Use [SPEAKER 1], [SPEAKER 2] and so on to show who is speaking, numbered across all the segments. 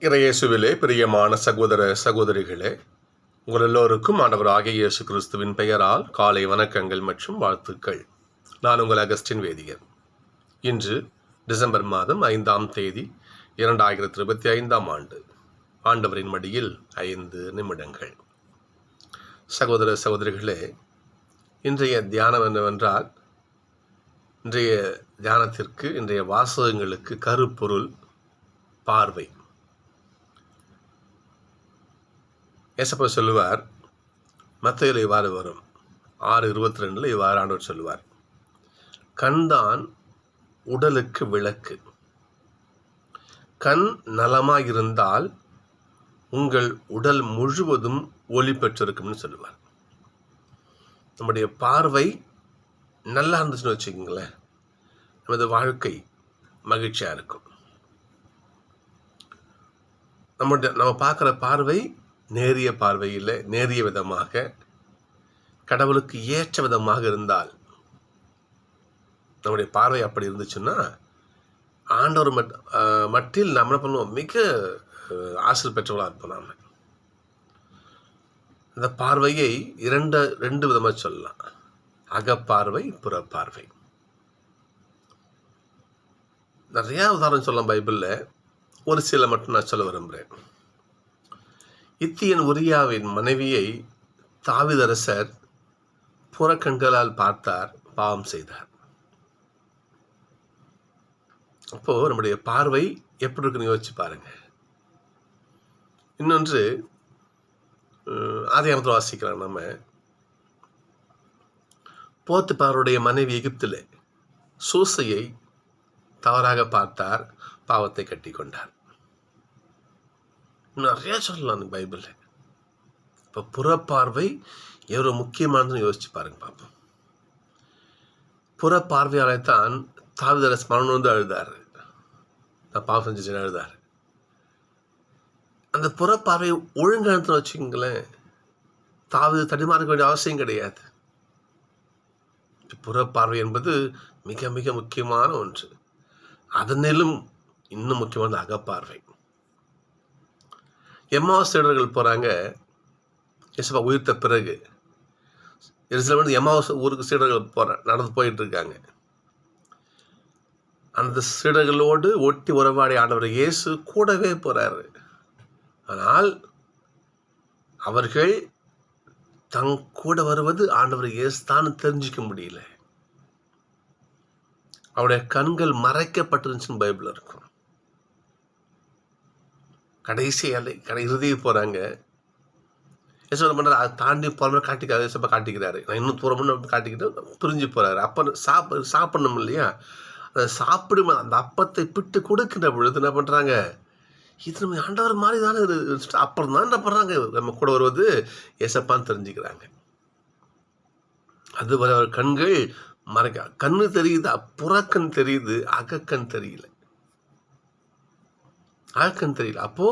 [SPEAKER 1] இறையேசுவிலே பிரியமான சகோதர சகோதரிகளே உங்கள் எல்லோருக்கும் ஆண்டவராகிய இயேசு கிறிஸ்துவின் பெயரால் காலை வணக்கங்கள் மற்றும் வாழ்த்துக்கள். நான் உங்கள் அகஸ்டின் வேதியர். இன்று டிசம்பர் மாதம் ஐந்தாம் தேதி இரண்டாயிரத்தி இருபத்தி ஐந்தாம் ஆண்டு. ஆண்டவரின் மடியில் ஐந்து நிமிடங்கள். சகோதர சகோதரிகளே இன்றைய தியானம் என்னவென்றால் இன்றைய தியானத்திற்கு இன்றைய வாசகங்களுக்கு கருப்பொருள் பார்வை. ஏசப்பா சொல்லுவார் மத்தையில் இவ்வாறு வரும். ஆறு இருபத்தி ரெண்டில் இவ்வாறு ஆண்டவர் சொல்லுவார். கண்தான் உடலுக்கு விளக்கு. கண் நலமாக இருந்தால் உங்கள் உடல் முழுவதும் ஒளி பெற்றிருக்கும்னு சொல்லுவார். நம்முடைய பார்வை நல்லா இருந்துச்சுன்னு வச்சுக்கோங்களேன். நமது வாழ்க்கை மகிழ்ச்சியாக இருக்கும். நம்முடைய நம்ம பார்க்குற பார்வை நேரிய பார்வையில் நேரிய விதமாக கடவுளுக்கு ஏற்ற விதமாக இருந்தால் நம்முடைய பார்வை அப்படி இருந்துச்சுன்னா ஆண்டவர் மட் ஆஹ் மட்டில் நம்ம என்ன பண்ணுவோம்? மிக ஆசிரியர் பெற்றவர்களாக இருப்போம் நாம். அந்த பார்வையை இரண்டு ரெண்டு விதமாக சொல்லலாம். அகப்பார்வை புறப்பார்வை. நிறையா உதாரணம் சொல்லலாம் பைபிளில். ஒரு சில மட்டும் நான் சொல்ல விரும்புகிறேன் இத்தியன் உரியாவின் மனைவியை தாவிதரசர் புறக்கண்களால் பார்த்தார் பாவம் செய்தார். அப்போ நம்முடைய பார்வை எப்படி இருக்குன்னு யோசிச்சு பாருங்க. இன்னொன்று ஆதியாமத்தில் வாசிக்கிறோம் நம்ம. போத்துப்பாருடைய மனைவி எகிப்தில் சூசையை தவறாக பார்த்தார் பாவத்தை கட்டி கொண்டார் நிறைய சொல்லலாம் அந்த பைபிளில். இப்போ புறப்பார்வை எவ்வளோ முக்கியமானதுன்னு யோசிச்சு பாருங்க பார்ப்போம் புறப்பார்வையாலே தான் தாவிதரஸ் மரணம் வந்து அழுதார். நான் பாவம் செஞ்சு அழுதார். அந்த புறப்பார்வை ஒழுங்கத்தில் வச்சுக்கோங்களேன் தாவது தடிமாறுக்க வேண்டிய அவசியம் கிடையாது. புறப்பார்வை என்பது மிக மிக முக்கியமான ஒன்று. அதனிலும் இன்னும் முக்கியமான அகப்பார்வை. எம்மா சீடர்கள் போகிறாங்க எசப்பா உயிர்த்த பிறகு. எருசலேம் வந்து எம்மாவாச ஊருக்கு சீடர்கள் போகிற நடந்து போயிட்டுருக்காங்க அந்த சீடர்களோடு ஒட்டி உறவாடி ஆண்டவர் இயேசு கூடவே போகிறாரு ஆனால் அவர்கள் தங் கூட வருவது ஆண்டவர் இயேசு தான் தெரிஞ்சிக்க முடியல. அவருடைய கண்கள் மறைக்கப்பட்டிருந்துச்சுன்னு பைபிள் இருக்கும். கடைசி அலை கடை இறுதியை போகிறாங்க என்ன பண்ணுறாரு அதை தாண்டி போகிற காட்டிக்காது சப்ப காட்டிக்கிறாரு. நான் இன்னும் தூரம்னு காட்டிக்கிட்டு பிரிஞ்சு போகிறாரு அப்போ சாப்ப சாப்பிடணும் இல்லையா? அதை சாப்பிடும் அந்த அப்பத்தை பிட்டு கொடுக்கின்ற பொழுது என்ன பண்ணுறாங்க இது நம்ம ஆண்டவர் மாதிரி தானே இது அப்புறம் தான் என்ன பண்ணுறாங்க நம்ம கூட வருவது எசப்பான்னு தெரிஞ்சுக்கிறாங்க. அதுவரை அவர் கண்கள் மறைக்க கண்ணு தெரியுது? புறக்கண் தெரியுது அகக்கண் தெரியல. அகக்கண் தெரியல. அப்போ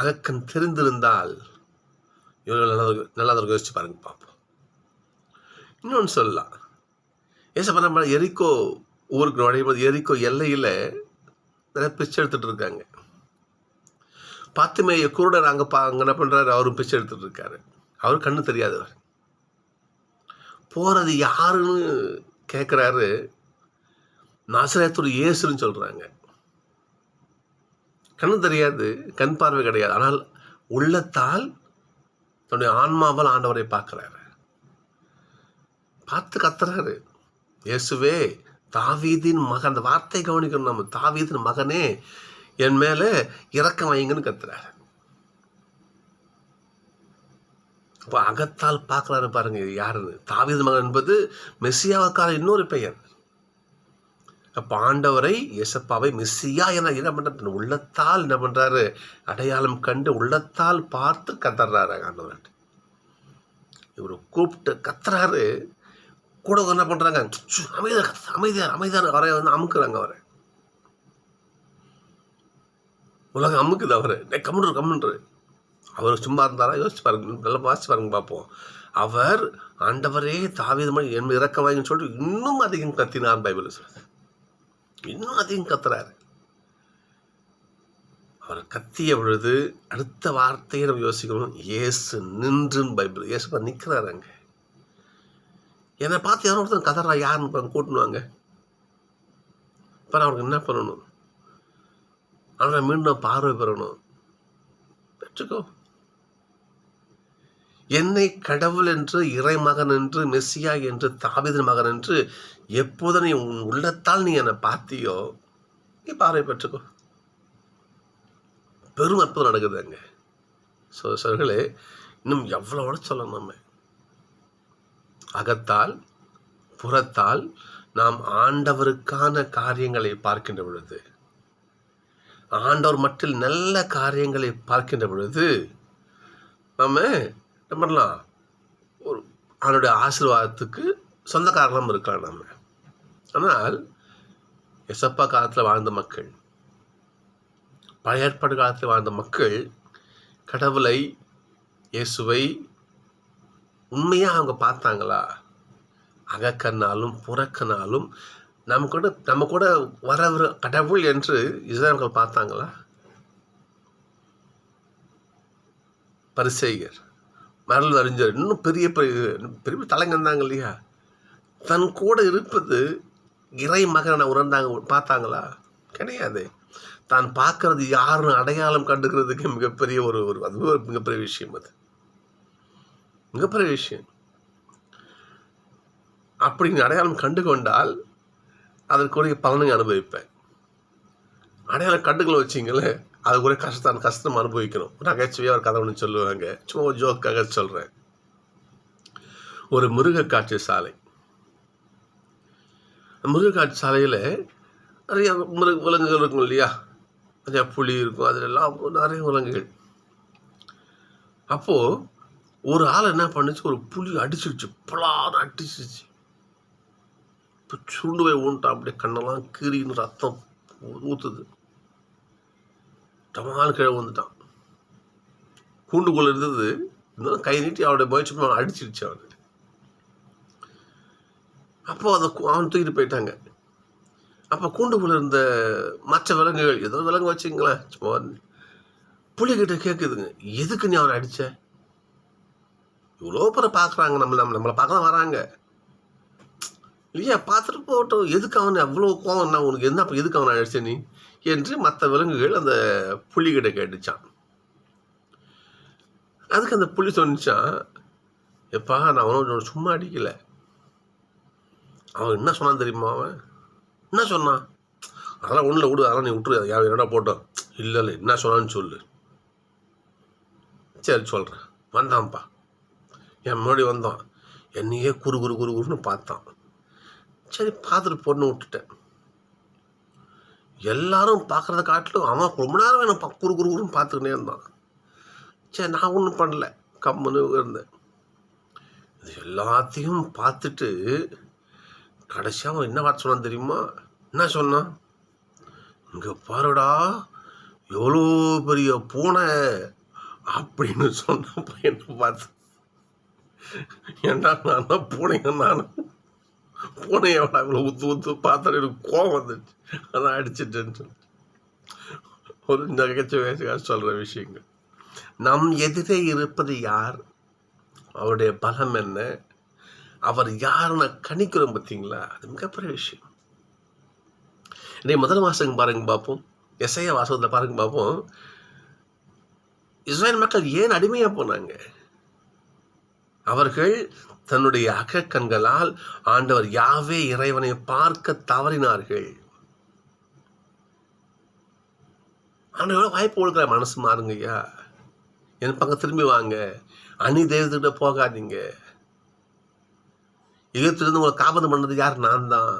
[SPEAKER 1] அகக்கண் தெரிந்திருந்தால் இவர்கள் நல்லா நல்லா யோசிச்சு பாருங்க பார்ப்போம். இன்னொன்று சொல்லலாம். ஏசப்பா நம்ம எரிக்கோ ஊருக்கு நுழையும் போது எரிக்கோ எல்லையில் நிறைய பிச்சை எடுத்துகிட்டு இருக்காங்க. பாத்துமைய குருடர் அங்கே பா அங்கே என்ன பண்ணுறாரு அவரும் பிச்சை எடுத்துகிட்டு இருக்காரு. அவர் கண்ணு தெரியாதவர் போகிறது யாருன்னு கேட்குறாரு நாசரேத்தூர் இயேசுன்னு சொல்கிறாங்க கண்ணு தெரியாது கண் பார்வை கிடையாது. ஆனால் உள்ளத்தால் தன்னுடைய ஆன்மாவால் ஆண்டவரை பார்க்குறாரு. பார்த்து கத்துறாரு. இயேசுவே தாவீதின் மகன் அந்த வார்த்தை கவனிக்கணும் நம்ம. தாவீதின் மகனே என் மேலே இறக்கம் வைங்கன்னு கத்துறாரு. அப்போ அகத்தால் பார்க்குறாரு பாருங்க யாருன்னு. தாவீது மகன் என்பது மெஸ்ஸியாவுக்கான இன்னொரு பெயர். அப்போ ஆண்டவரை எசப்பாவை மெஸ்ஸியா என என்ன பண்ணுற உள்ளத்தால் என்ன பண்ணுறாரு அடையாளம் கண்டு உள்ளத்தால் பார்த்து கத்துறாரு ஆண்டவர் இவர் கூப்பிட்டு கத்துறாரு. கூட என்ன பண்ணுறாங்க அமைதியாக கத்து அமைதியார் அமைதியார் அவரை வந்து அமுக்குறாங்க அவரை. உலகம் அமுக்குது அவர். கம்முன்று கம்முன்று அவர் சும்மா இருந்தாரா? யோசிச்சு பாருங்க நல்லா வாசிச்சு பாருங்க பார்ப்போம். அவர் ஆண்டவரே தாவிதமாக என் இறக்கமாயின்னு சொல்லிட்டு இன்னும் அதிகம் கத்தினார் பைபிள் சொல்லுது. இன்னும் அதிகம் கத்துறாரு. அவர் கத்திய பொழுது அடுத்த வார்த்தையை நம்ம யோசிக்கணும் இயேசு நின்றுன்னு பைபிள். இயேசு நிற்கிறாரு அங்கே. என்னை பார்த்து யாரும் ஒருத்தன் கதறா யாருன்னு இப்போ கூட்டணுவாங்க இப்போ அவருக்கு என்ன பண்ணணும்? அவனை மீண்டும் பார்வை பெறணும். பெற்றுக்கோ. என்னை கடவுள் என்று இறைமகன் என்று மெஸ்ஸியா என்று தாவிதன் மகன் என்று எப்போது நீ உன் உள்ளத்தால் நீ என்னை பார்த்தியோ நீ பார்வை பெற்றுக்கோ. பெரும் அற்புதம் நடக்குது அங்கே. ஸோ சொல்களே இன்னும் எவ்வளோ சொல்லணும் நம்ம. அகத்தால் புறத்தால் நாம் ஆண்டவருக்கான காரியங்களை பார்க்கின்ற பொழுது ஆண்டவர் மட்டில் நல்ல காரியங்களை பார்க்கின்ற பொழுது நம்ம நம்பர்லாம் ஒரு அவனுடைய ஆசீர்வாதத்துக்கு சொந்தக்காரலாம் இருக்கலாம் நம்ம. ஆனால் எசப்பா காலத்தில் வாழ்ந்த மக்கள் பழைய ஏற்பாடு காலத்தில் வாழ்ந்த மக்கள் கடவுளை இயேசுவை உண்மையாக அவங்க பார்த்தாங்களா? அகக்கண்ணாலும் புறக்கண்ணாலும் நம்ம கூட நம்ம கூட வர கடவுள் என்று இஸ்லாம்கள் பார்த்தாங்களா? பரிசெய்கர் மரல் அறிஞர் இன்னும் பெரிய பெரிய பெரிய தலைங்கந்தாங்க இல்லையா? தன் கூட இருப்பது இறை மகனை உணர்ந்தாங்க பார்த்தாங்களா? கிடையாது. தான் பார்க்கறது யாருன்னு அடையாளம் கண்டுக்கிறதுக்கு மிகப்பெரிய ஒரு ஒரு அது ஒரு மிகப்பெரிய விஷயம் அது. மிகப்பெரிய விஷயம். அப்படி அடையாளம் கண்டு கொண்டால் அதற்குரிய பலனை அனுபவிப்பேன். அடையாளம் கண்டுகளை அது கூட கஷ்டத்தான் கஷ்டம் அனுபவிக்கணும் நகைச்சுவையாக ஒரு கதை ஒன்று சொல்லுவாங்க. சும்மா ஒரு ஜோக்காக சொல்கிறேன் ஒரு மிருக காட்சி சாலை. மிருக காட்சி சாலையில் நிறைய மிருக விலங்குகள் இருக்கும் இல்லையா? நிறையா புலி இருக்கும். அதிலெல்லாம் நிறைய விலங்குகள். அப்போது ஒரு ஆள் என்ன பண்ணுச்சு? ஒரு புலி அடிச்சிருச்சு. பலான்னு அடிச்சிச்சு இப்போ சுருண்டு போய் ஊன்ட்டான் அப்படியே கண்ணெல்லாம் கீறின்னு ரத்தம் ஊற்றுது டமால் கீழே வந்துட்டான் கூண்டுக்குள்ளே இருந்தது இருந்தாலும் கை நீட்டி அவனுடைய முயற்சி அடிச்சிருச்சு அவன். அப்போ அதை அவன் தூக்கிட்டு போயிட்டாங்க. அப்போ கூண்டுக்குள்ளே இருந்த மற்ற விலங்குகள் ஏதோ விலங்கு வச்சுங்களேன் சும்மா புலிகிட்ட கேட்குதுங்க எதுக்கு நீ அவனை அடித்த இவ்வளோ பேரை பார்க்குறாங்க நம்மளை நம்ம நம்மளை பார்க்கலாம் வராங்க. இல்லையா? பார்த்துட்டு போகட்டும். எதுக்கு அவன் அவ்வளோ கோவம்? உனக்கு என்ன எதுக்கு அவனை அடிச்ச நீ? என்று மற்ற விலங்குகள் அந்த புலிகிட்ட கேட்டுச்சான். அதுக்கு அந்த புலி சொன்னிச்சான் எப்பா நான் அவனை சும்மா அடிக்கலை. அவன் என்ன சொன்னான் தெரியுமா அவன்? என்ன சொன்னான்? அதெல்லாம் ஒன்றில் விடு அதெல்லாம் நீ விட்டுரு. யார் என்னடா போட்டோம் இல்லை இல்லை என்ன சொன்னான்னு சொல்லு. சரி சொல்கிறேன் வந்தான்ப்பா என் முன்னாடி வந்தான். என்னையே குறு குறு குறு குருன்னு பார்த்தான். சரி பார்த்துட்டு பொண்ணு விட்டுட்டேன். எல்லாரும் பார்க்குறத காட்டிலும் அவன் ரொம்ப நேரம் என்ன குறு குறு குருன்னு பார்த்துக்கினே இருந்தான். சரி நான் ஒன்றும் பண்ணல. கம்முன்னு இருந்தேன். இது எல்லாத்தையும் பார்த்துட்டு கடைசியாக அவன் என்ன வார்த்தை சொன்னான் தெரியுமா? என்ன சொன்னான்? இங்கே பாருடா எவ்வளோ பெரிய பூனை அப்படின்னு சொன்ன பையனை பார்த்து. ஏண்டா நான் பூனைங்க நான் பூனை அவளை அவளை ஊத்து ஊத்து பார்த்தா எனக்கு கோவம் வந்துடுச்சு. அதான் அடிச்சிட்டேன்னு ஒரு நகைச்சுவையாக சொல்கிற விஷயங்கள். நம் எதிரே இருப்பது யார்? அவருடைய பலம் என்ன? அவர் யாருன்னு கணிக்கிறோம் பார்த்தீங்களா? அது மிகப்பெரிய விஷயம். இன்னைக்கு முதல் மாதம் பாருங்க பார்ப்போம். எஸ்ஐயா வாசகத்தில் பாருங்க பார்ப்போம். இஸ்ரேல் மக்கள் ஏன் அடிமையாக போனாங்க? அவர்கள் தன்னுடைய அகக்கண்களால் ஆண்டவர் யாவே இறைவனை பார்க்க தவறினார்கள். ஆண்டவரோட வாய்ப்பு கொடுக்குற மனசு மாறுங்க ஐயா. என் பக்கம் திரும்பி வாங்க. அணி தெய்வத்துக்கிட்ட போகாதீங்க. எகிப்திலிருந்து உங்களை காப்பது பண்ணது யார்? நான் தான்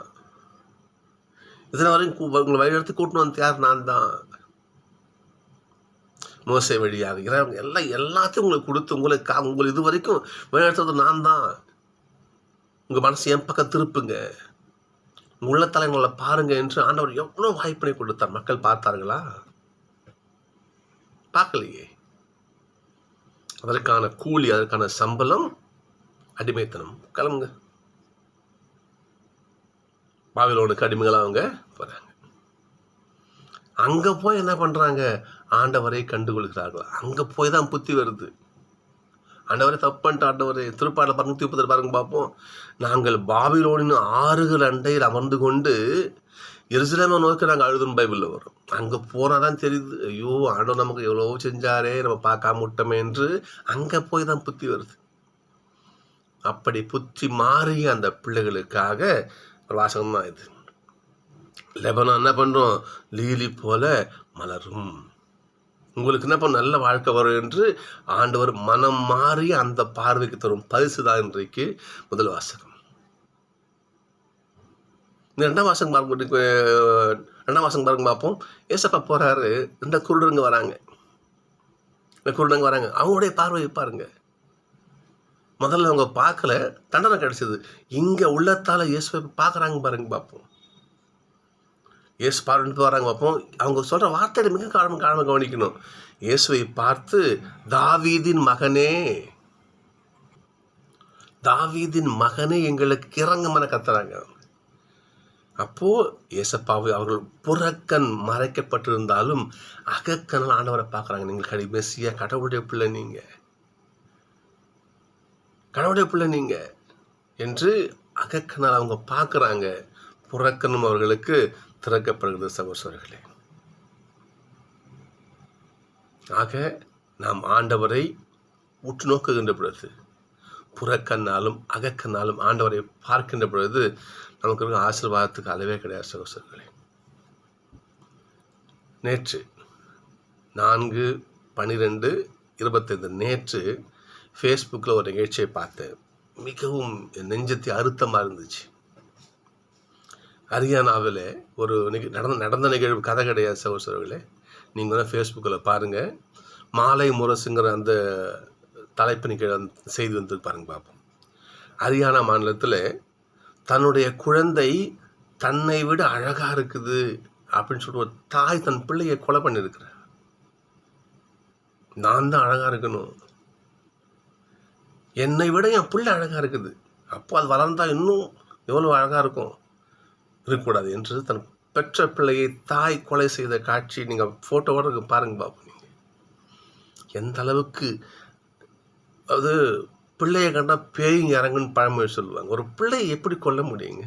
[SPEAKER 1] இதில் வரையும் உங்களை வழிநடத்தி கூட்டணும் வந்து யார்? நான் தான் மோசை வழியாக இறைவன் எல்லாம் எல்லாத்தையும் உங்களுக்கு கொடுத்து உங்களுக்கு உங்களுக்கு உங்களை இது வரைக்கும் வழிநடத்துறது நான் தான். உங்கள் மனசு என் பக்கம் திருப்புங்க. உள்ள உள்ளத்தலைங்களை பாருங்க என்று ஆண்டவர் எவ்வளோ வாய்ப்பினை கொடுத்தார். மக்கள் பார்த்தார்களா? பார்க்கலையே. அதற்கான கூலி அதற்கான சம்பளம் அடிமைத்தனம். கிளம்புங்க. பாவிலோனுக்கு அடிமைகளாக அவங்க போகிறாங்க அங்கே போய் என்ன பண்ணுறாங்க ஆண்டவரை கண்டுகொள்கிறார்கள். அங்கே போய் தான் புத்தி வருது. ஆண்டவரை தப்பு பண்ணிட்டு ஆண்டவரை. திருப்பாடல பாருங்க நூற்றி பாருங்க பார்ப்போம். நாங்கள் பாபிலோனின் ஆறுகள் அண்டையில் அமர்ந்து கொண்டு எருசலேமை நோக்கி நாங்கள் அழுதுன்னு பைபிளில் வரும். அங்கே போனால் தான் தெரியுது ஐயோ ஆண்டவர் நமக்கு எவ்வளோ செஞ்சாரே நம்ம பார்க்காம விட்டோமே என்று அங்கே போய் தான் புத்தி வருது. அப்படி புத்தி மாறிய அந்த பிள்ளைகளுக்காக ஒரு வாசகம் தான் இது. லெபனம் என்ன பண்ணுறோம் லீலி போல மலரும். உங்களுக்கு என்ன பண்ண நல்ல வாழ்க்கை வரும் என்று ஆண்டவர் மனம் மாறி அந்த பார்வைக்கு தரும். பரிசு தான் இன்றைக்கு முதல் வாசகம். இந்த ரெண்டாம் வாசகம் பார்க்க ரெண்டாம் வாசகம் பாருங்க பார்ப்போம். ஏசப்பா போகிறாரு இந்த குருடருங்க வராங்க. இந்த குருடங்க வராங்க. அவங்களுடைய பார்வையை பாருங்க. முதல்ல அவங்க பார்க்கல. தண்டனை கிடைச்சது. இங்கே உள்ளத்தால் இயேசுவை பார்க்குறாங்க பாருங்க பார்ப்போம். இயேசு பார்த்து வராங்க பார்ப்போம். அவங்க சொல்ற வார்த்தையை மிக காரணம் காரணம் கவனிக்கணும். இயேசுவை பார்த்து தாவீதின் மகனே தாவீதின் மகனே எங்களுக்கு இறங்கமன கத்துறாங்க. அப்போ இயேசப்பாவை அவர்கள் புறக்கண் மறைக்கப்பட்டிருந்தாலும் அகக்கணல் ஆண்டவரை பார்க்குறாங்க. நீங்கள் கடி மெஸ்ஸியா கடவுளுடைய பிள்ளை நீங்க. கடவுளுடைய பிள்ளை நீங்க. என்று அகக்கணல் அவங்க பார்க்குறாங்க. புறக்கணும் அவர்களுக்கு திறக்கப்படுகிறது சகோசரர்களே ஆக நாம் ஆண்டவரை உற்று நோக்குகின்ற பொழுது புறக்கண்ணாலும் அகக்கண்ணாலும் ஆண்டவரை பார்க்கின்ற பொழுது நமக்கு இருக்க ஆசீர்வாதத்துக்கு அளவே கிடையாது சகோசரர்களே நேற்று நான்கு பன்னிரெண்டு இருபத்தைந்து நேற்று ஃபேஸ்புக்கில் ஒரு நிகழ்ச்சியை பார்த்தேன். மிகவும் நெஞ்சத்தை அறுத்தமாக இருந்துச்சு. ஹரியானாவில் ஒரு நிக நடந்த நடந்த நிகழ்வு கதை கிடையாது சகோசரர்களே நீங்கள் வந்து ஃபேஸ்புக்கில் பாருங்கள் மாலை முரசுங்கிற அந்த தலைப்பு நிகழ் செய்தி வந்து பாருங்க பார்ப்போம். ஹரியானா மாநிலத்தில் தன்னுடைய குழந்தை தன்னை விட அழகாக இருக்குது அப்படின்னு சொல்லிட்டு ஒரு தாய் தன் பிள்ளையை கொலை பண்ணியிருக்கிறார். நான் தான் அழகாக இருக்கணும். என்னை விட என் பிள்ளை அழகாக இருக்குது. அப்போ அது வளர்ந்தால் இன்னும் எவ்வளோ அழகாக இருக்கும்? இருக்கக்கூடாது என்று தன் பெற்ற பிள்ளையை தாய் கொலை செய்த காட்சி நீங்கள் ஃபோட்டோவோட பாருங்க பாபு நீங்கள் எந்த அளவுக்கு அது பிள்ளையை கண்டா பேயும் இறங்குன்னு பழமொழி சொல்லுவாங்க. ஒரு பிள்ளையை எப்படி கொல்ல முடியுங்க?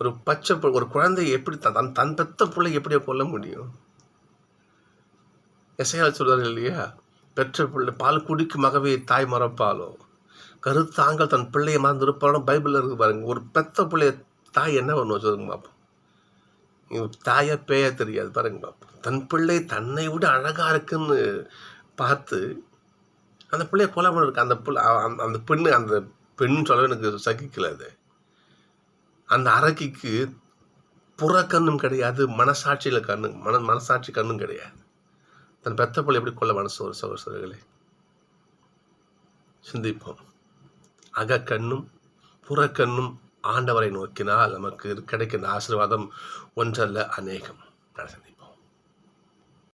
[SPEAKER 1] ஒரு பச்சை ஒரு குழந்தையை எப்படி தன் தன் பெத்த பிள்ளை எப்படியோ கொல்ல முடியும்? எசையால் சொல்றாரு இல்லையா? பெற்ற பிள்ளை பால் குடிக்கும் மகவே தாய் மறப்பாலோ கருத்தாங்கள் தன் பிள்ளையை மறந்துருப்பாலும் பைபிளில் இருக்கு பாருங்க. ஒரு பெத்த பிள்ளைய தாய் என்ன பண்ணுவோம் சொல்லுங்க பார்ப்போம் தாயை தாயா பேய தெரியாது பாருங்க பார்ப்போம் தன் பிள்ளை தன்னை விட அழகா இருக்குன்னு பார்த்து அந்த பிள்ளைய கொலை பண்ணிருக்கு. அந்த பிள்ளை அந்த- அந்த பெண்ணு அந்த பெண் சொல்ல எனக்கு சகிக்கல அது. அந்த அரக்கிக்கு புறக்கண்ணும் கிடையாது மனசாட்சியில் கண்ணு மன மனசாட்சி கண்ணும் கிடையாது. தன் பெத்த பிள்ளை எப்படி கொள்ள மனசு ஒரு சகோதரர்களே சிந்திப்போம். அகக்கண்ணும் புறக்கண்ணும் ஆண்டவரை நோக்கினால் நமக்கு கிடைக்கின்ற ஆசீர்வாதம் ஒன்றல்ல அநேகம். நான்